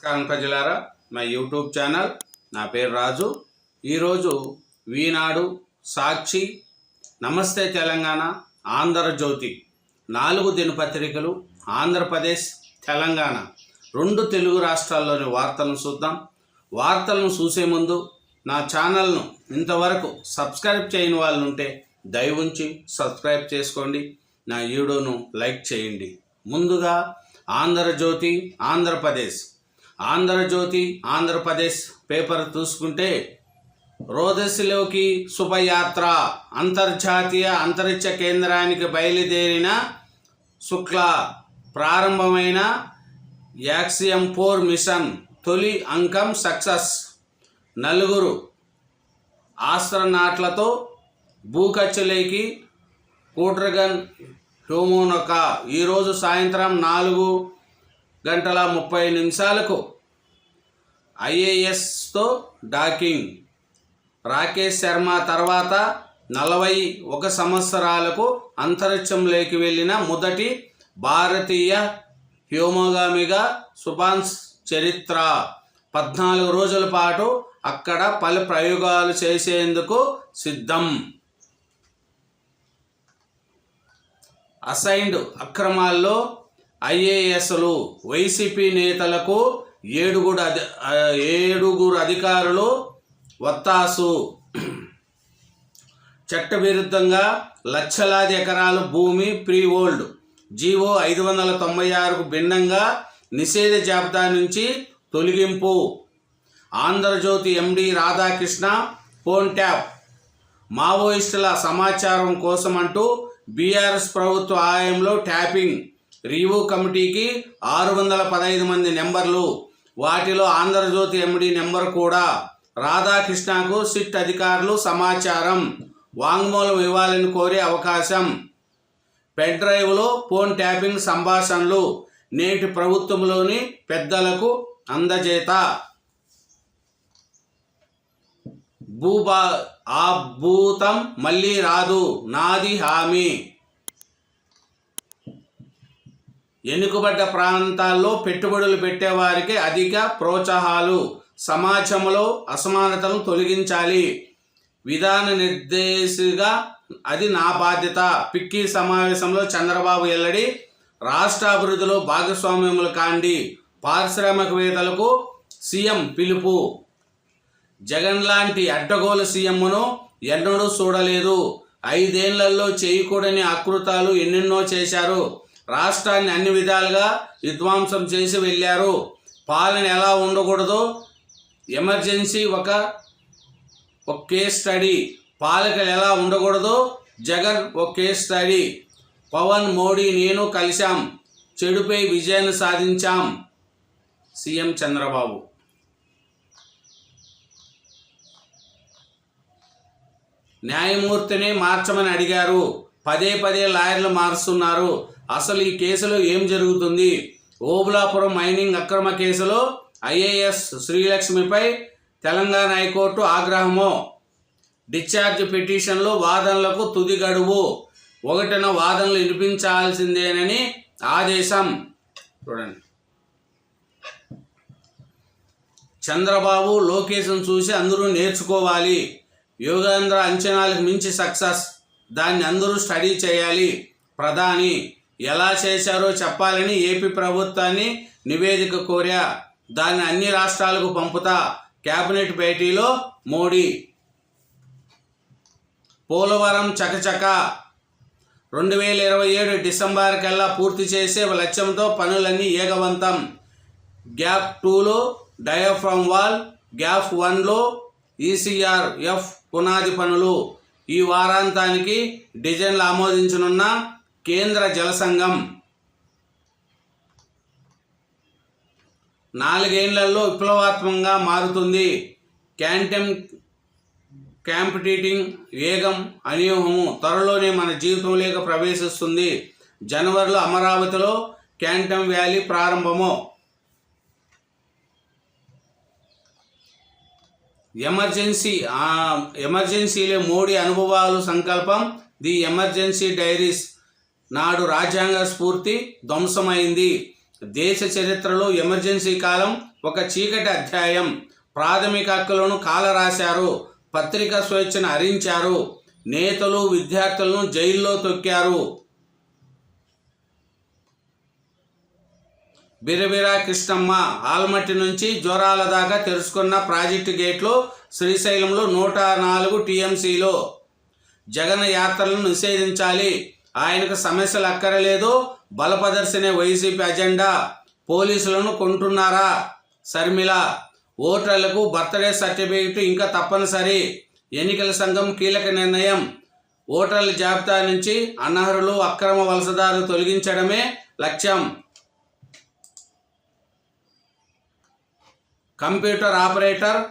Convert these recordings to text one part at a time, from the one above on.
నమస్కారం ప్రజలారా. మా యూట్యూబ్ ఛానల్ నా పేరు రాజు. ఈరోజు వీనాడు సాక్షి నమస్తే తెలంగాణ ఆంధ్రజ్యోతి నాలుగు దినపత్రికలు ఆంధ్రప్రదేశ్ తెలంగాణ. రెండు తెలుగు రాష్ట్రాల్లోని వార్తలను చూద్దాం. వార్తలను చూసే ముందు నా ఛానల్ను ఇంతవరకు సబ్స్క్రైబ్ చేయని వాళ్ళు ఉంటే దయవుంచి సబ్స్క్రైబ్ చేసుకోండి. నా వీడియోను లైక్ చేయండి. ముందుగా ఆంధ్రజ్యోతి ఆంధ్రప్రదేశ్. ఆంధ్రజ్యోతి ఆంధ్రప్రదేశ్ పేపర్ చూసుకుంటే రోదసిలోకి శుభయాత్ర అంతర్జాతీయ అంతరిక్ష కేంద్రానికి బయలుదేరిన శుక్ల ప్రారంభమైన యాక్సియం ఫోర్ మిషన్ తొలి అంకం సక్సెస్. నలుగురు ఆస్ట్రనాట్లతో భూకచ్చులేకి కూట్రగన్ హ్యూమోనొక. ఈరోజు సాయంత్రం నాలుగు గంటల ముప్పై నిమిషాలకు ఐఏఎస్తో డాకింగ్. రాకేష్ శర్మ తర్వాత నలభై ఒక సంవత్సరాలకు అంతరిక్షంలోకి వెళ్ళిన మొదటి భారతీయ హ్యోమోగామిగా సుభాన్స్ చరిత్ర. పద్నాలుగు రోజుల పాటు అక్కడ పలు ప్రయోగాలు చేసేందుకు సిద్ధం. అసైన్డ్ అక్రమాల్లో ఐఏఎస్లు వైసీపీ నేతలకు ఏడుగురు అధి ఏడుగురు అధికారులు వత్తాసు. చట్టవిరుద్ధంగా లక్షలాది ఎకరాలు భూమి ప్రీ ఓల్డ్ జీవో ఐదు వందల తొంభై ఆరుకు భిన్నంగా నిషేధ జాబితా నుంచి తొలగింపు. Andhrajyothi MD Radhakrishna phone tap. మావోయిస్టుల సమాచారం కోసం అంటూ బీఆర్ఎస్ ప్రభుత్వ ఆయంలో ట్యాపింగ్. రివ్యూ కమిటీకి ఆరు వందల పదహైదు మంది నెంబర్లు వాటిలో ఆంధ్రజ్యోతి ఎండి నెంబర్ కూడా. రాధాకృష్ణకు సిట్ అధికారులు సమాచారం వాంగ్మూలం ఇవ్వాలని కోరే అవకాశం. పెన్ డ్రైవ్లో ఫోన్ ట్యాపింగ్ సంభాషణలు నేటి ప్రభుత్వంలోని పెద్దలకు అందజేత. భూభా ఆ భూతం మళ్ళీ రాదు నాది హామీ. ఎన్నుకబడ్డ ప్రాంతాల్లో పెట్టుబడులు పెట్టేవారికి అధిక ప్రోత్సాహాలు సమాజంలో అసమానతను తొలగించాలి. విధాన నిర్దేశిగా అది నా బాధ్యత. పిక్కి సమావేశంలో చంద్రబాబు ఎల్లడి రాష్ట్ర అభివృద్ధిలో భాగస్వామ్యములు కాండి. పారిశ్రామికవేత్తలకు సీఎం పిలుపు. జగన్ లాంటి అడ్డగోలు సీఎంను ఎన్నడూ చూడలేదు. ఐదేళ్ళలో చేయకూడని అకృతాలు ఎన్నెన్నో చేశారు. రాష్ట్రాన్ని అన్ని విధాలుగా విధ్వంసం చేసి వెళ్ళారు. పాలన ఎలా ఉండకూడదో ఎమర్జెన్సీ ఒక ఒక కేస్ స్టడీ. పాలకులు ఎలా ఉండకూడదో జగన్ ఒక కేస్ స్టడీ. పవన్ మోడీ నేను కలిశాం. చెడుపై విజయాన్ని సాధించాం. సీఎం చంద్రబాబు. న్యాయమూర్తిని మార్చమని అడిగారు. పదే పదే లాయర్లు మారుస్తున్నారు. అసలు ఈ కేసులో ఏం జరుగుతుంది? ఓబులాపురం మైనింగ్ అక్రమ కేసులో ఐఏఎస్ శ్రీలక్ష్మిపై తెలంగాణ హైకోర్టు ఆగ్రహము? డిశ్చార్జ్ పిటిషన్లు వాదనలకు తుది గడువు. ఒకటిన వాదనలు వినిపించాల్సిందేనని ఆదేశం. చూడండి. చంద్రబాబు లోకేష్ను చూసి అందరూ నేర్చుకోవాలి. యోగేంద్ర అంచనాలకు మించి సక్సెస్. దాన్ని అందరూ స్టడీ చేయాలి. ప్రధాని ఎలా చేశారో చెప్పాలని ఏపీ ప్రభుత్వాన్ని నివేదిక కోరా. దాన్ని అన్ని రాష్ట్రాలకు పంపుతా. కేబినెట్ భేటీలో మోడీ. పోలవరం చకచక. రెండు వేల ఇరవై ఏడు డిసెంబర్ కల్లా పూర్తి చేసే లక్ష్యంతో పనులన్నీ ఏగవంతం. గ్యాప్ టూలో డయాఫ్రమ్ వాల్ గ్యాప్ వన్లో ఈసీఆర్ ఎఫ్ పునాది పనులు. ఈ వారాంతానికి డిజైన్లు ఆమోదించనున్న కేంద్ర జల సంఘం. నాలుగేళ్ళలో విప్లవాత్మకంగా మారుతుంది. క్యాంటమ్ క్యాంపిటేటింగ్ వేగం అనియోహము త్వరలోనే మన జీవితంలోకి ప్రవేశిస్తుంది. జనవరిలో అమరావతిలో క్యాంటమ్ వ్యాలీ ప్రారంభము. ఎమర్జెన్సీ ఎమర్జెన్సీలే మోడీ అనుభవాలు సంకల్పం. The emergency diaries. నాడు రాజ్యాంగ స్ఫూర్తి ధ్వంసమైంది. దేశ చరిత్రలో ఎమర్జెన్సీ కాలం ఒక చీకటి అధ్యాయం. ప్రాథమిక హక్కులను కాలరాశారు. పత్రికా స్వేచ్ఛను హరించారు నేతలు విద్యార్థులను జైల్లో తొక్కారు. బిరబిరా కృష్ణమ్మ ఆల్మట్టి నుంచి జ్వరాల దాకా తెరుచుకున్న ప్రాజెక్టు గేట్లు శ్రీశైలంలో నూట నాలుగు టీఎంసీలో. జగన్ యాత్రలను నిషేధించాలి. ఆయనకు సమస్యలు అక్కరలేదు. బలపదర్శనే వైసీపీ అజెండా. పోలీసులను కొంటున్నారా? శర్మిల ఓటర్లకు బర్త్డే సర్టిఫికెట్ ఇంకా తప్పనిసరి. ఎన్నికల సంఘం కీలక నిర్ణయం. ఓటర్ల జాబితా నుంచి అనర్హులు అక్రమ వలసదారులు తొలగించడమే లక్ష్యం. కంప్యూటర్ ఆపరేటర్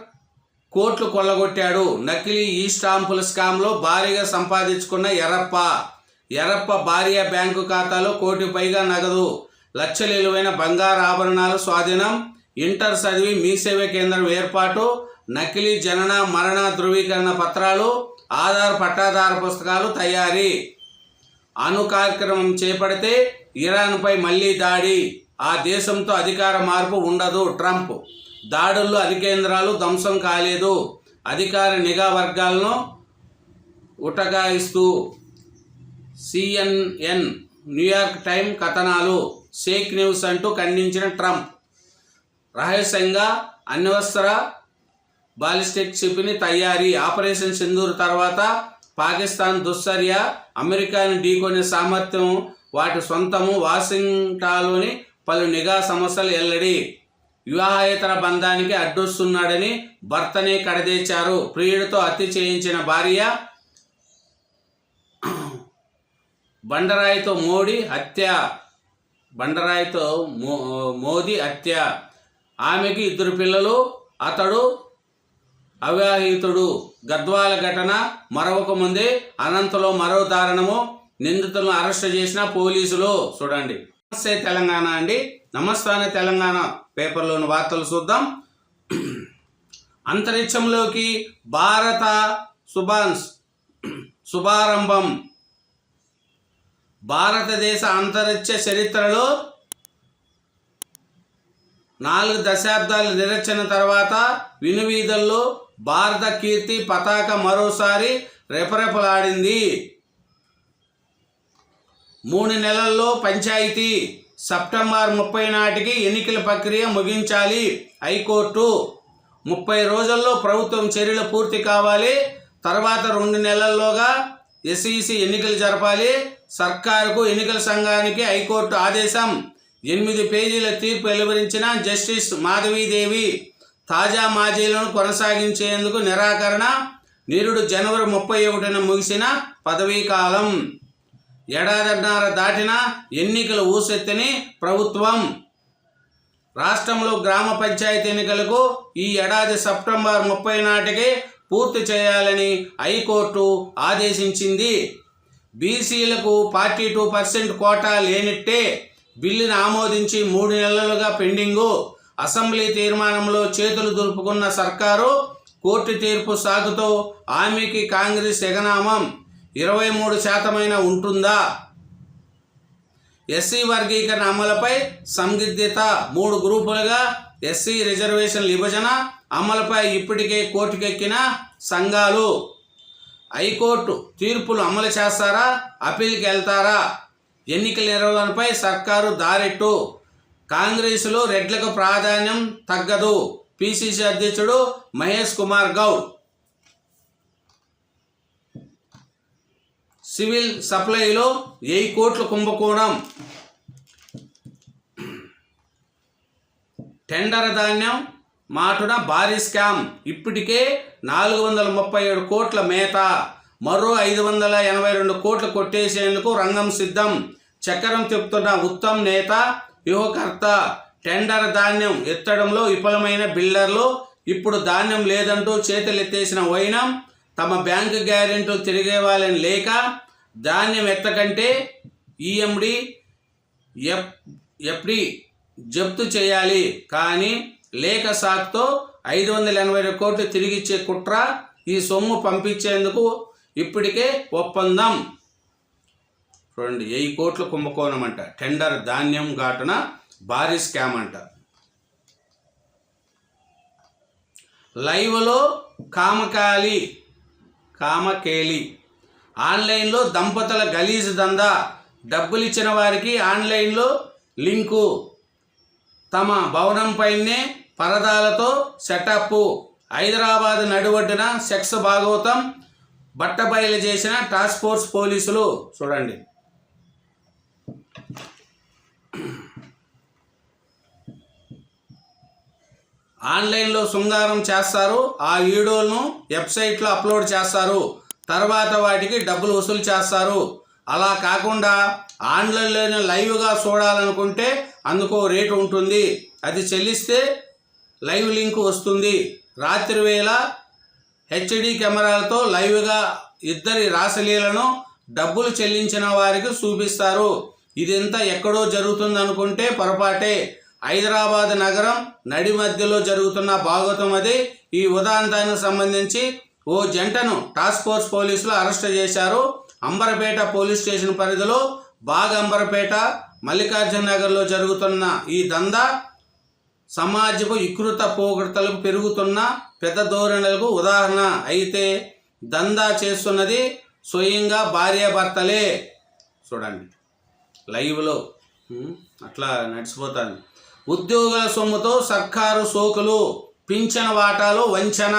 కోట్లు కొల్లగొట్టాడు. నకిలీ ఈ స్టాంపుల స్కామ్లో భారీగా సంపాదించుకున్న ఎర్రప్ప. ఎర్రప్ప భార్య బ్యాంకు ఖాతాలో కోటి పైగా నగదు లక్షల విలువైన బంగారు ఆభరణాలు స్వాధీనం ఇంటర్ చదివి మీ సేవ కేంద్రం ఏర్పాటు నకిలీ జనన మరణ ధృవీకరణ పత్రాలు ఆధార్ పట్టాదార పుస్తకాలు తయారీ. అణు కార్యక్రమం చేపడితే ఇరాన్పై మళ్ళీ దాడి. ఆ దేశంతో అధికార మార్పు ఉండదు ట్రంప్. దాడుల్లో అధికేంద్రాలు ధ్వంసం కాలేదు. అధికార నిఘా వర్గాలను ఉటగాయిస్తూ సిఎన్ఎన్ న్యూయార్క్ టైమ్ కథనాలు షేక్ న్యూస్ అంటూ ఖండించిన ట్రంప్. రహస్యంగా అన్వస్త్ర బాలిస్టిక్ క్షిపణి తయారీ ఆపరేషన్ సింధూర్ తర్వాత పాకిస్తాన్ దుశ్చర్య అమెరికాని ఢీకొనే సామర్థ్యం వాటి సొంతము వాషింగ్టాన్లోని పలు నిఘా సమస్యలు ఎల్లడి వివాహేతర బంధానికి అడ్డొస్తున్నాడని భర్తనే కడదేశారు. ప్రియుడితో హత్య చేయించిన భార్య బండరాయితో మోడీ హత్య. బండరాయితో మో మోదీ హత్య. ఆమెకి ఇద్దరు పిల్లలు అతడు అవివాహితుడు. గద్వాల ఘటన మరొక ముందే అనంతలో మరో దారుణము. నిందితులను అరెస్ట్ చేసిన పోలీసులు. చూడండి. నమస్తే తెలంగాణ అండి. నమస్తానే తెలంగాణ పేపర్లోని వార్తలు చూద్దాం. అంతరిక్షంలోకి భారత సుభాన్స్ శుభారంభం. భారతదేశ అంతరిక్ష చరిత్రలో నాలుగు దశాబ్దాల నిరచన తర్వాత వినువీధుల్లో భారత కీర్తి పతాక మరోసారి రెపరెపలాడింది. మూడు నెలల్లో పంచాయతీ సెప్టెంబర్ ముప్పై నాటికి ఎన్నికల ప్రక్రియ ముగించాలి హైకోర్టు. ముప్పై రోజుల్లో ప్రభుత్వం చర్యలు పూర్తి కావాలి. తర్వాత రెండు నెలల్లోగా ఎస్ఈసి ఎన్నికలు జరపాలి. సర్కారుకు ఎన్నికల సంఘానికి హైకోర్టు ఆదేశం. ఎనిమిది పేజీల తీర్పు వెలువరించిన జస్టిస్ మాధవీదేవి తాజా మాజీలను కొనసాగించేందుకు నిరాకరణ నిరుడు జనవరి ముప్పై ఒకటిన ముగిసిన పదవీ కాలం. ఏడాదిన్నర దాటిన ఎన్నికల ఊసెత్తని ప్రభుత్వం. రాష్ట్రంలో గ్రామ పంచాయతీ ఎన్నికలకు ఈ ఏడాది సెప్టెంబర్ ముప్పై నాటికి పూర్తి చేయాలని హైకోర్టు ఆదేశించింది. బీసీలకు ఫార్టీ టూ పర్సెంట్ కోటా లేనిట్టే బిల్లును ఆమోదించి మూడు నెలలుగా పెండింగు. అసెంబ్లీ తీర్మానంలో చేతులు దులుపుకున్న సర్కారు కోర్టు తీర్పు సాగుతో హామీకి కాంగ్రెస్ ఎగనామం. ఇరవై మూడు శాతమైన ఉంటుందా? ఎస్సీ వర్గీకరణ అమలుపై సందిగ్ధత మూడు గ్రూపులుగా ఎస్సీ రిజర్వేషన్ విభజన అమలుపై ఇప్పటికే కోర్టుకెక్కిన సంఘాలు. హైకోర్టు తీర్పులు అమలు చేస్తారా? అప్పీల్కి వెళ్తారా? ఎన్నికల నిర్వహణపై సర్కారు దారెట్టు? కాంగ్రెస్లో రెడ్లకు ప్రాధాన్యం తగ్గదు. పిసిసి అధ్యక్షుడు మహేష్ కుమార్ గౌడ్. సివిల్ సప్లైలో వెయ్యి కోట్ల కుంభకోణం. టెండర్ ధాన్యం మాటున భారీ స్కామ్. ఇప్పటికే నాలుగు వందల ముప్పై ఏడు కోట్ల మేత. మరో ఐదు వందల ఎనభై రెండు కోట్లు కొట్టేసేందుకు రంగం సిద్ధం. చక్రం తిప్పుతున్న ఉత్తమ్ నేత వ్యూహకర్త టెండర్ ధాన్యం ఎత్తడంలో విఫలమైన బిల్డర్లు ఇప్పుడు ధాన్యం లేదంటూ చేతులెత్తేసిన వైనం తమ బ్యాంకు గ్యారెంటీలు తిరిగేవాలని లేక ధాన్యం ఎత్తకంటే ఈఎండి ఎఫ్ ఎఫ్డి జప్తు చేయాలి. కానీ లేఖ సాక్తో ఐదు వందల ఎనభై కోట్లు తిరిగిచ్చే కుట్ర ఈ సొమ్ము పంపించేందుకు ఇప్పటికే ఒప్పందం. చూడండి వెయ్యి కోట్ల కుంభకోణం అంట టెండర్ ధాన్యం ఘాటున భారీ స్కామ్ అంట. లైవ్లో కామకాలి కామకేలి. ఆన్లైన్లో దంపతుల గలీజు దందా. డబ్బులు ఇచ్చిన వారికి ఆన్లైన్లో లింకు. తమ భవనంపైనే పరదాలతో సెటప్ హైదరాబాద్ నడివడ్డున సెక్స్ భాగవతం బట్టబయలు చేసిన టాస్క్ ఫోర్స్ పోలీసులు. చూడండి. ఆన్లైన్లో శృంగారం చేస్తారు. ఆ వీడియోలను వెబ్సైట్లో అప్లోడ్ చేస్తారు. తర్వాత వాటికి డబ్బులు వసూలు చేస్తారు. అలా కాకుండా ఆన్లైన్లోనే లైవ్గా చూడాలనుకుంటే అందుకో రేటు ఉంటుంది. అది చెల్లిస్తే లైవ్ లింక్ వస్తుంది. రాత్రి వేళ హెచ్డి కెమెరాలతో లైవ్గా ఇద్దరి రాసలీలను డబ్బులు చెల్లించిన వారికి చూపిస్తారు. ఇదంతా ఎక్కడో జరుగుతుంది అనుకుంటే పొరపాటే. హైదరాబాద్ నగరం నడి మధ్యలో జరుగుతున్న భాగవతం అది. ఈ ఉదాంతానికి సంబంధించి ఓ జంటను టాస్క్ ఫోర్స్ పోలీసులు అరెస్ట్ చేశారు. అంబరపేట పోలీస్ స్టేషన్ పరిధిలో బాగ్ అంబరపేట మల్లికార్జున నగర్లో జరుగుతున్న ఈ దందా సమాజపు వికృత పోగడతలకు పెరుగుతున్న పెద్ద ధోరణులకు ఉదాహరణ అయితే దందా చేస్తున్నది స్వయంగా భార్యాభర్తలే చూడండి. లైవ్లో అట్లా నడిచిపోతాను ఉద్యోగుల సొమ్ముతో సర్కారు సోకులు పింఛన వాటాలు వంచన.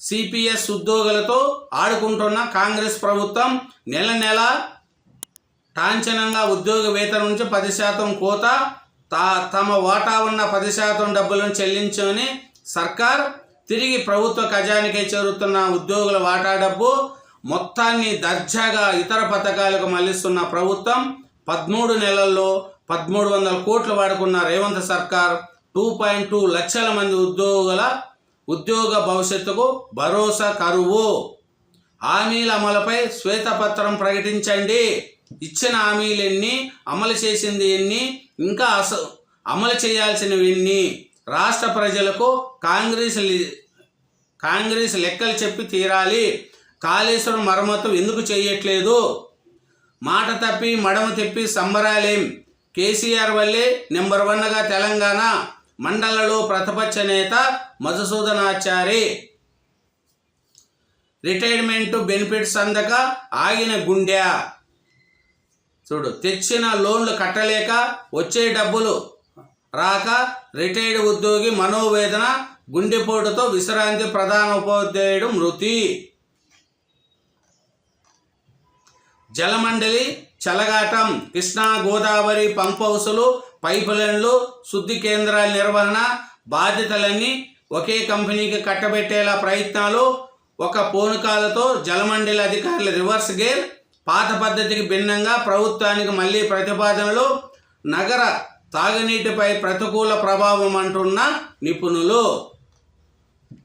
సిపిఎస్ ఉద్యోగులతో ఆడుకుంటున్న కాంగ్రెస్ ప్రభుత్వం నెల నెల టాంచనంగా ఉద్యోగ వేతనం నుంచి పది శాతం కోత తా తమ వాటా ఉన్న పది శాతం డబ్బులను చెల్లించుకొని సర్కార్ తిరిగి ప్రభుత్వ ఖజానికే చేరుతున్న ఉద్యోగుల వాటా డబ్బు మొత్తాన్ని దర్జాగా ఇతర పథకాలకు మళ్ళిస్తున్న ప్రభుత్వం పదమూడు నెలల్లో పదమూడు వందల కోట్లు వాడుకున్న రేవంత్ సర్కార్ టూ పాయింట్ టూ లక్షల మంది ఉద్యోగుల ఉద్యోగ భవిష్యత్తుకు భరోసా కరువు. హామీల అమలుపై శ్వేతపత్రం ప్రకటించండి. ఇచ్చిన హామీలు ఎన్ని అమలు చేసింది ఎన్ని ఇంకా అస అమలు చేయాల్సినవిన్ని రాష్ట్ర ప్రజలకు కాంగ్రెస్ లి- కాంగ్రెస్ లెక్కలు చెప్పి తీరాలి. కాళేశ్వరం మరమ్మతు ఎందుకు చేయట్లేదు? మాట తప్పి మడమ తెప్పి సంబరాలేం? కేసీఆర్ వల్లే నెంబర్ వన్గా తెలంగాణ. మండలలో ప్రతిపక్ష నేత మధుసూదనాచారి. రిటైర్మెంట్ బెనిఫిట్స్ అందక ఆగిన గుండె. చూడు తెచ్చిన లోన్లు కట్టలేక వచ్చే డబ్బులు రాక రిటైర్డ్ ఉద్యోగి మనోవేదన గుండెపోటుతో విశ్రాంతి ప్రధాన ఉపాధ్యాయుడు మృతి. జలమండలి చలగాటం కృష్ణా గోదావరి పంప్ హౌసులు పైప్ లైన్లు శుద్ధి కేంద్రాల నిర్వహణ బాధ్యతలన్నీ ఒకే కంపెనీకి కట్టబెట్టేలా ప్రయత్నాలు. ఒక పోనుకాలతో జలమండలి అధికారుల రివర్స్ గేర్ పాత పద్ధతికి భిన్నంగా ప్రభుత్వానికి మళ్ళీ ప్రతిపాదనలు నగర తాగునీటిపై ప్రతికూల ప్రభావం అంటున్న నిపుణులు.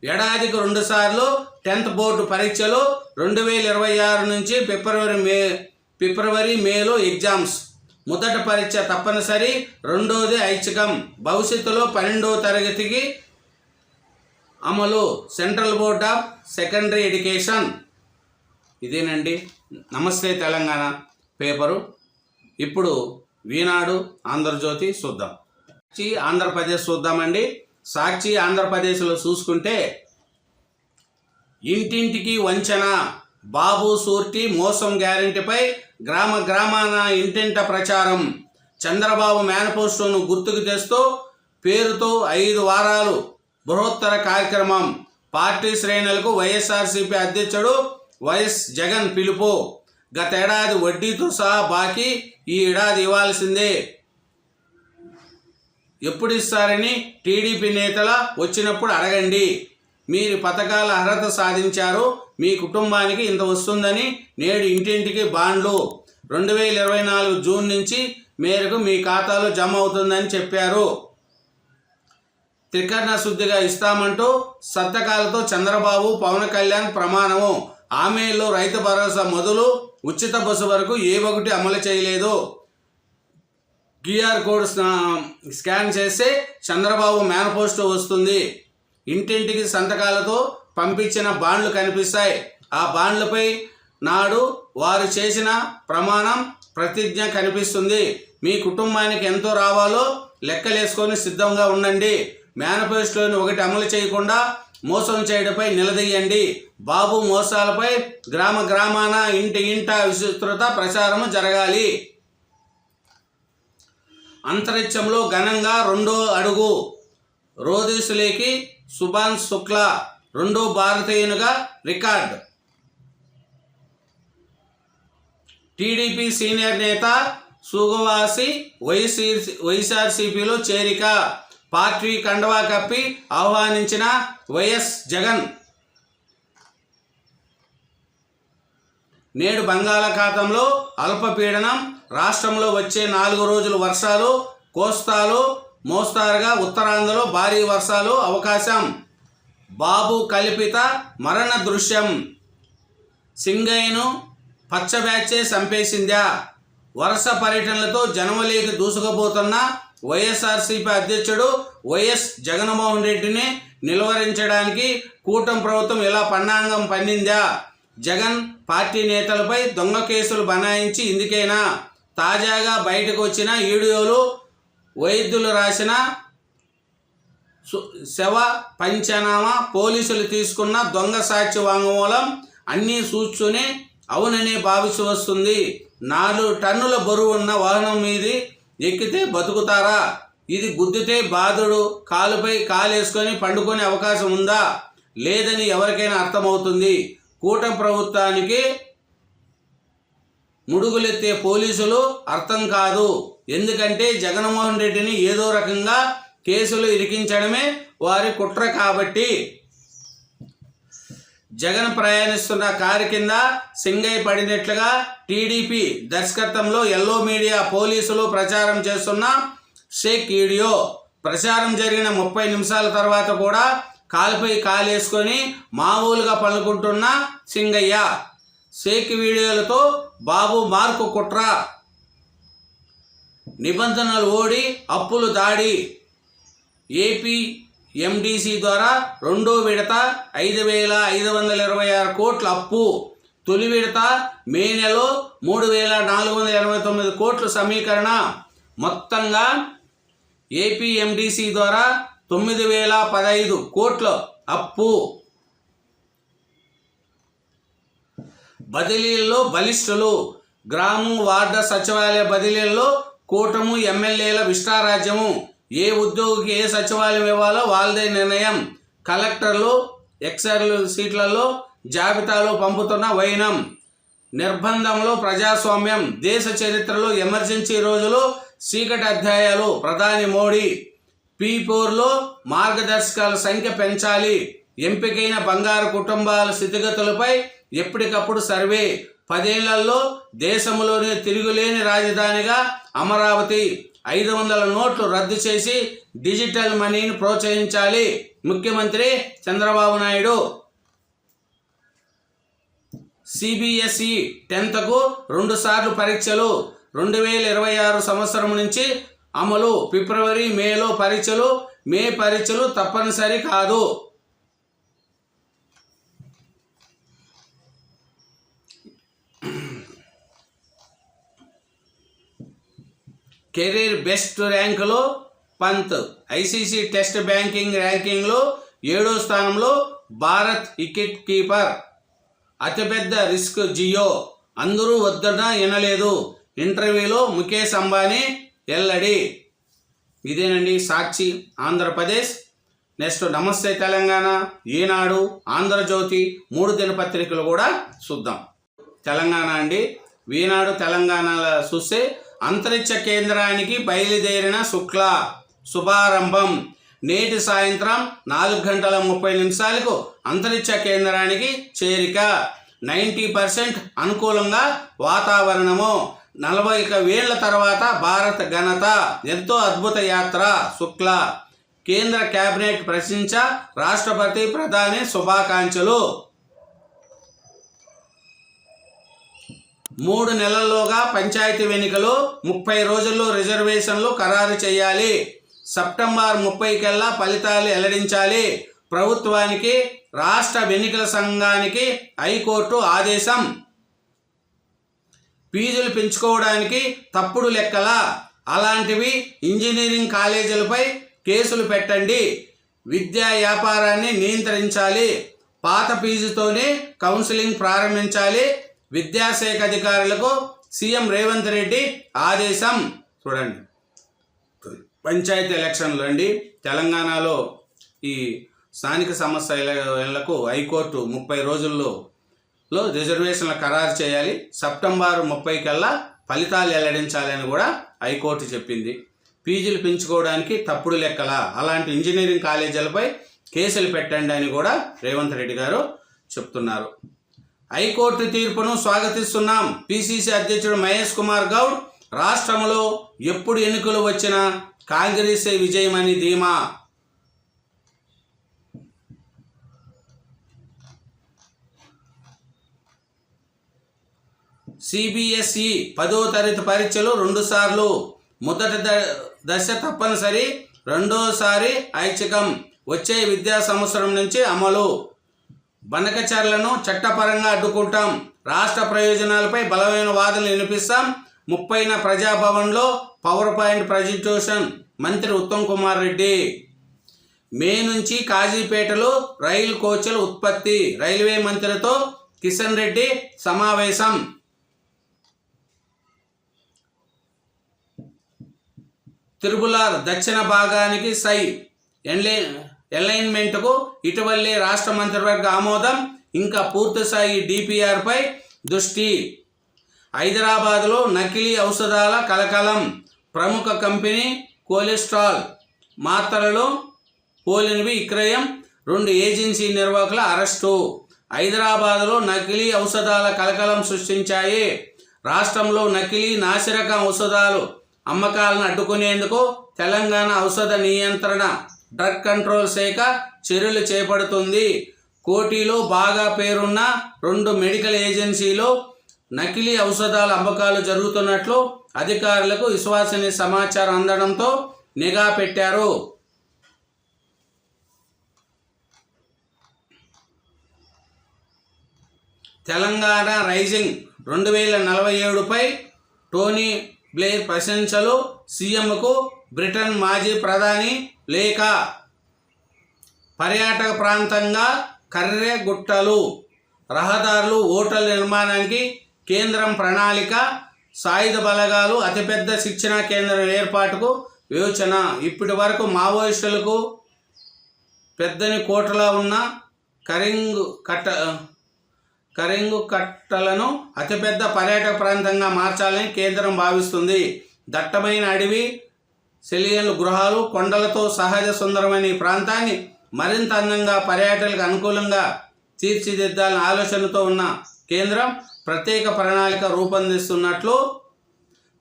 ఏడాదికి రెండుసార్లు టెన్త్ బోర్డు పరీక్షలు రెండు వేల ఇరవై ఆరు నుంచి ఫిబ్రవరి మే ఫిబ్రవరి మేలో ఎగ్జామ్స్. మొదటి పరీక్ష తప్పనిసరి రెండోది ఐచ్ఛికం. భవిష్యత్తులో పన్నెండవ తరగతికి అమలు. Central board of secondary education. ఇదేనండి. నమస్తే తెలంగాణ పేపరు. ఇప్పుడు ఈనాడు ఆంధ్రజ్యోతి చూద్దాం. సాక్షి ఆంధ్రప్రదేశ్ చూద్దామండి. సాక్షి ఆంధ్రప్రదేశ్లో చూసుకుంటే ఇంటింటికి వంచన బాబు సూర్తి మోసం గ్యారెంటీపై గ్రామ గ్రామాన ఇంటింట ప్రచారం. చంద్రబాబు మేనిఫెస్టోను గుర్తుకు తెస్తూ పేరుతో ఐదు వారాలు బృహత్తర కార్యక్రమం. పార్టీ శ్రేణులకు వైఎస్ఆర్సీపీ అధ్యక్షుడు వైఎస్ జగన్ పిలుపు. గతేడాది వడ్డీతో సహా బాకీ ఈ ఏడాది ఇవ్వాల్సిందే. ఎప్పుడు ఇస్తారని టీడీపీ నేతల వచ్చినప్పుడు అడగండి. మీరు పథకాల అర్హత సాధించారు. మీ కుటుంబానికి ఇంత వస్తుందని నేడు ఇంటింటికి బాండ్లు. రెండు వేల ఇరవై నాలుగు జూన్ నుంచి మేరకు మీ ఖాతాలో జమ అవుతుందని చెప్పారు. త్రికరణ శుద్ధిగా ఇస్తామంటూ సంతకాలతో చంద్రబాబు పవన్ కళ్యాణ్ ప్రమాణము. ఆమెలో రైతు భరోసా మొదలు ఉచిత బస్సు వరకు ఏ ఒకటి అమలు చేయలేదు. క్యూఆర్ కోడ్ స్నా- స్కాన్ చేస్తే చంద్రబాబు మేనిఫెస్టో వస్తుంది. ఇంటింటికి సంతకాలతో పంపించిన బాండ్లు కనిపిస్తాయి. ఆ బాండ్లపై నాడు వారు చేసిన ప్రమాణం ప్రతిజ్ఞ కనిపిస్తుంది. మీ కుటుంబానికి ఎంతో రావాలో లెక్కలేసుకొని సిద్ధంగా ఉండండి. మేనిఫెస్టోని ఒకటి అమలు చేయకుండా మోసం చేయడంపై నిలదీయండి. బాబు మోసాలపై గ్రామ గ్రామాన ఇంటి ఇంట విస్తృత ప్రచారం జరగాలి. అంతరిక్షంలో ఘనంగా రెండో అడుగు రోదీసులేకి సుభాన్ శుక్లా రెండో భారతీయునిగా రికార్డ్. టీడీపీ సీనియర్ నేత సుగవాసి వైసీ వైఎస్ఆర్సీపీలో చేరిక. పార్టీ కండవా కప్పి ఆహ్వానించిన వైఎస్ జగన్. నేడు బంగాళాఖాతంలో అల్పపీడనం రాష్ట్రంలో వచ్చే నాలుగు రోజులు వర్షాలు కోస్తాలు మోస్తారుగా ఉత్తరాంధ్రలో భారీ వర్షాలు అవకాశం. బాబు కల్పిత మరణ దృశ్యం. సింగయ్యను పచ్చబ్యాచే చంపేసిందా? వరుస పర్యటనలతో జనవలికి దూసుకుపోతున్న వైఎస్ఆర్సీపీ అధ్యక్షుడు వైఎస్ జగన్మోహన్ రెడ్డిని నిలువరించడానికి కూటమి ప్రభుత్వం ఇలా పన్నాంగం పన్నిందా? జగన్ పార్టీ నేతలపై దొంగ కేసులు బనాయించి ఇందుకేనా? తాజాగా బయటకు వచ్చిన వీడియోలు వైద్యులు రాసిన శవ పంచనామా పోలీసులు తీసుకున్న దొంగ సాక్షి వాంగ్మూలం అన్నీ చూచుని అవునని భావించి వస్తుంది. నాలుగు టన్నుల బరువు ఉన్న వాహనం మీది ఎక్కితే బతుకుతారా? ఇది గుద్దితే బాధుడు కాలుపై కాలేసుకొని పండుకునే అవకాశం ఉందా? లేదని ఎవరికైనా అర్థమవుతుంది. కూటమి ప్రభుత్వానికి ముడుగులెత్తే పోలీసులు అర్థం కాదు. ఎందుకంటే జగన్మోహన్ రెడ్డిని ఏదో రకంగా కేసులు ఇరికించడమే వారి కుట్ర కాబట్టి. జగన్ ప్రయాణిస్తున్న కారు కింద సింగయ్య పడినట్లుగా టీడీపీ దర్శకత్వంలో ఎల్లో మీడియా పోలీసులు ప్రచారం చేస్తున్న షేక్ వీడియో. ప్రచారం జరిగిన ముప్పై నిమిషాల తర్వాత కూడా కాలుపై కాలేసుకొని మామూలుగా పలుకుంటున్న సింగయ్య. షేక్ వీడియోలతో బాబు మార్కు కుట్ర. నిబంధనలు ఓడి అప్పులు దాడి. ఏపీ ఎండిసి ద్వారా రెండో విడత ఐదు వేల ఐదు వందల ఇరవై ఆరు కోట్ల అప్పు. తొలి విడత మే నెలలో మూడు వేల నాలుగు వందల ఎనభై తొమ్మిది కోట్ల సమీకరణ. మొత్తంగా ఏపీఎండిసి ద్వారా తొమ్మిది వేల పదహైదు కోట్ల అప్పు. బదిలీల్లో బలిష్ఠులు. గ్రామం వార్డు సచివాలయ బదిలీల్లో కూటము ఎమ్మెల్యేల విష్టారాజ్యము ఏ ఉద్యోగికి ఏ సచివాలయం ఇవ్వాలో వాళ్ళదే నిర్ణయం. కలెక్టర్లు ఎక్సర్లు సీట్లలో జాబితాలో పంపుతున్న వైనం. నిర్బంధంలో ప్రజాస్వామ్యం దేశ చరిత్రలో ఎమర్జెన్సీ రోజులు చీకటి అధ్యాయాలు ప్రధాని మోడీ. పీ ఫోర్లో మార్గదర్శకాల సంఖ్య పెంచాలి. ఎంపికైన బంగారు కుటుంబాల స్థితిగతులపై ఎప్పటికప్పుడు సర్వే. పదేళ్ళలో దేశంలోని తిరుగులేని రాజధానిగా అమరావతి. ఐదు వందల నోట్లు రద్దు చేసి డిజిటల్ మనీని ప్రోత్సహించాలి. ముఖ్యమంత్రి చంద్రబాబు నాయుడు సిబిఎస్ఈ టెన్త్కు రెండు సార్లు పరీక్షలు. రెండు వేల ఇరవై ఆరు సంవత్సరం నుంచి అమలు. ఫిబ్రవరి మేలో పరీక్షలు. మే పరీక్షలు తప్పనిసరి కాదు. కెరీర్ బెస్ట్ ర్యాంకులో పంత్. ఐసీసీ టెస్ట్ బ్యాంకింగ్ ర్యాంకింగ్లో ఏడో స్థానంలో భారత్ వికెట్ కీపర్. అతిపెద్ద రిస్క్ జియో. అందరూ వద్దన వినలేదు. ఇంటర్వ్యూలో ముఖేష్ అంబానీ ఎల్లడి. ఇదేనండి సాక్షి ఆంధ్రప్రదేశ్. నెక్స్ట్ నమస్తే తెలంగాణ. ఈనాడు ఆంధ్రజ్యోతి మూడు దినపత్రికలు కూడా చూద్దాం. తెలంగాణ అండి. ఈనాడు తెలంగాణలో చూస్తే అంతరిక్ష కేంద్రానికి బయలుదేరిన శుక్ల శుభారంభం. నేటి సాయంత్రం నాలుగు గంటల ముప్పై నిమిషాలకు అంతరిక్ష కేంద్రానికి చేరిక. నైంటీ పర్సెంట్ అనుకూలంగా వాతావరణము. నలభై ఒక వేళ్ళ తర్వాత భారత ఘనత. ఎంతో అద్భుత యాత్ర. శుక్ల కేంద్ర కేబినెట్ ప్రశ్నించ రాష్ట్రపతి ప్రధాని శుభాకాంక్షలు. మూడు నెలల్లోగా పంచాయతీ ఎన్నికలు ముప్పై రోజుల్లో రిజర్వేషన్లు ఖరారు చేయాలి. సెప్టెంబర్ ముప్పై కల్లా ఫలితాలు వెల్లడించాలి. ప్రభుత్వానికి రాష్ట్ర ఎన్నికల సంఘానికి హైకోర్టు ఆదేశం. ఫీజులు పెంచుకోవడానికి తప్పుడు లెక్కల. అలాంటివి ఇంజనీరింగ్ కాలేజీలపై కేసులు పెట్టండి. విద్యా వ్యాపారాన్ని నియంత్రించాలి. పాత ఫీజుతోనే కౌన్సిలింగ్ ప్రారంభించాలి. విద్యాశాఖ అధికారులకు సీఎం రేవంత్ రెడ్డి ఆదేశం. చూడండి. పంచాయతీ ఎలక్షన్లు అండి. తెలంగాణలో ఈ స్థానిక సమస్యలకు హైకోర్టు ముప్పై రోజుల్లో లో రిజర్వేషన్ల ఖరారు చేయాలి. సెప్టెంబర్ ముప్పై కల్లా ఫలితాలు వెల్లడించాలని కూడా హైకోర్టు చెప్పింది. పీజీలు పెంచుకోవడానికి తప్పుడు లెక్కల అలాంటి ఇంజనీరింగ్ కాలేజీలపై కేసులు పెట్టండి అని కూడా రేవంత్ రెడ్డి గారు చెప్తున్నారు. హైకోర్టు తీర్పును స్వాగతిస్తున్నాం. పిసిసి అధ్యక్షుడు మహేష్ కుమార్ గౌడ్ రాష్ట్రంలో ఎప్పుడు ఎన్నికలు వచ్చినా కాంగ్రెసే విజయమని ధీమా. సిబిఎస్ఈ పదో తరగతి పరీక్షలు రెండుసార్లు. మొదటి ద- దశ తప్పనిసరి రెండోసారి ఐచ్ఛికం. వచ్చే విద్యా సంవత్సరం నుంచి అమలు. బనకచర్లను చట్టపరంగా అడ్డుకుంటాం. రాష్ట్ర ప్రయోజనాలపై బలమైన వాదనలు వినిపిస్తాం. ముప్పైన ప్రజాభవన్లో పవర్ పాయింట్ ప్రజెంటేషన్ మంత్రి ఉత్తమ్ కుమార్ రెడ్డి. మే నుంచి కాజీపేటలో రైలు కోచ్ల ఉత్పత్తి. రైల్వే మంత్రితో కిషన్ రెడ్డి సమావేశం. తిరుపులార్ దక్షిణ భాగానికి సై. ఎన్లే అలైన్మెంట్కు ఇటీవలే రాష్ట్ర మంత్రివర్గ ఆమోదం ఇంకా పూర్తిస్థాయి డిపిఆర్పై దృష్టి. హైదరాబాద్లో నకిలీ ఔషధాల కలకలం ప్రముఖ కంపెనీ కొలెస్ట్రాల్ మాత్రలు పోలినవి విక్రయం రెండు ఏజెన్సీ నిర్వాహకుల అరెస్టు. హైదరాబాద్లో నకిలీ ఔషధాల కలకలం సృష్టించాయి. రాష్ట్రంలో నకిలీ నాసిరకం ఔషధాలు అమ్మకాలను అడ్డుకునేందుకు తెలంగాణ ఔషధ నియంత్రణ డ్రగ్ కంట్రోల్ శాఖ చర్యలు చేపడుతుంది. కోటిలో బాగా పేరున్న రెండు మెడికల్ ఏజెన్సీలో నకిలీ ఔషధాల అమ్మకాలు జరుగుతున్నట్లు అధికారులకు విశ్వాసనీయ సమాచారం అందడంతో నిఘా పెట్టారు. తెలంగాణ రైజింగ్ రెండు వేల నలభై ఏడుపై టోనీ బ్లేర్ ప్రశంసలు సీఎంకు బ్రిటన్ మాజీ ప్రధాని లేక పర్యాటక ప్రాంతంగా కర్రె గుట్టలు రహదారులు ఓటల నిర్మాణానికి కేంద్రం ప్రణాళిక సాయుధ బలగాలు అతిపెద్ద శిక్షణా కేంద్రం ఏర్పాటుకు యోచన ఇప్పటి వరకు మావోయిస్టులకు పెద్దని కోటలా ఉన్న కరింగు కట్ట కరింగు కట్టలను అతిపెద్ద పర్యాటక ప్రాంతంగా మార్చాలని కేంద్రం భావిస్తుంది. దట్టమైన అడవి సెలియన్లు గృహాలు కొండలతో సహజ సుందరమైన ఈ ప్రాంతాన్ని మరింత అందంగా పర్యాటకులకు అనుకూలంగా తీర్చిదిద్దాలని ఆలోచనతో ఉన్న కేంద్రం ప్రత్యేక ప్రణాళిక రూపొందిస్తున్నట్లు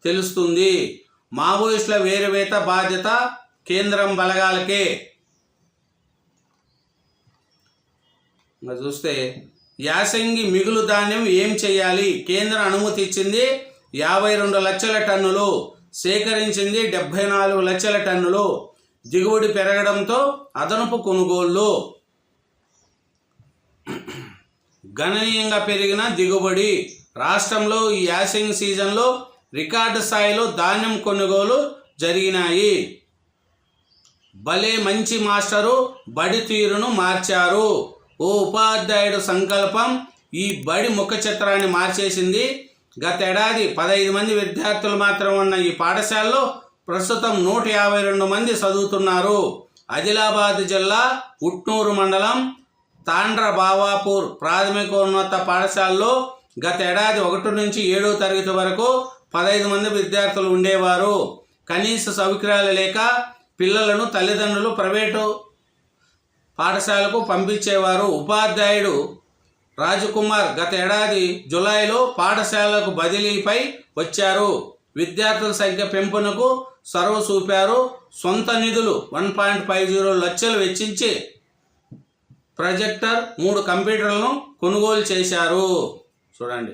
తెలుస్తుంది. మావోయిస్టుల వేరువేత బాధ్యత కేంద్రం బలగాలకే. చూస్తే యాసంగి మిగులు ధాన్యం ఏం చేయాలి? కేంద్రం అనుమతి ఇచ్చింది యాభై రెండు లక్షల టన్నులు. సేకరించింది డెబ్బై నాలుగు లక్షల టన్నులు. దిగుబడి పెరగడంతో అదనపు కొనుగోళ్ళు గణనీయంగా పెరిగిన దిగుబడి. రాష్ట్రంలో ఈ యాసింగ్ సీజన్లో రికార్డు స్థాయిలో ధాన్యం కొనుగోలు జరిగినాయి. భలే మంచి మాస్టరు బడి తీరును మార్చారు. ఓ ఉపాధ్యాయుడు సంకల్పం ఈ బడి ముఖ చిత్రాన్ని మార్చేసింది. గతేడాది పదహైదు మంది విద్యార్థులు మాత్రం ఉన్న ఈ పాఠశాలలో ప్రస్తుతం నూట యాభై రెండు మంది చదువుతున్నారు. ఆదిలాబాద్ జిల్లా ఉట్నూరు మండలం తాండ్ర బావాపూర్ ప్రాథమికోన్నత పాఠశాలలో గత ఏడాది ఒకటి నుంచి ఏడవ తరగతి వరకు పదహైదు మంది విద్యార్థులు ఉండేవారు. కనీస సౌకర్యాలు లేక పిల్లలను తల్లిదండ్రులు ప్రైవేటు పాఠశాలకు పంపించేవారు. ఉపాధ్యాయుడు రాజకుమార్ గత ఏడాది జులైలో పాఠశాలకు బదిలీపై వచ్చారు. విద్యార్థుల సంఖ్య పెంపునకు సర్వ చూపారు. సొంత నిధులు వన్ పాయింట్ ఫైవ్ జీరో లక్షలు వెచ్చించి ప్రొజెక్టర్ మూడు కంప్యూటర్లను కొనుగోలు చేశారు. చూడండి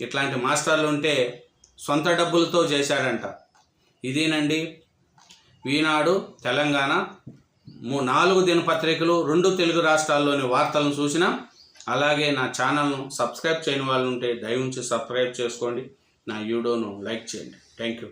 ఇట్లాంటి మాస్టర్లు ఉంటే సొంత డబ్బులతో చేశాడంట. ఇదేనండి? ఈనాడు తెలంగాణ మూ నాలుగు దినపత్రికలు రెండు తెలుగు రాష్ట్రాల్లోని వార్తలను చూసినాం. అలాగే నా ఛానల్ను సబ్స్క్రైబ్ చేయని వాళ్ళు ఉంటే దయవుంచి సబ్స్క్రైబ్ చేసుకోండి. నా వీడియోను లైక్ చేయండి. Thank you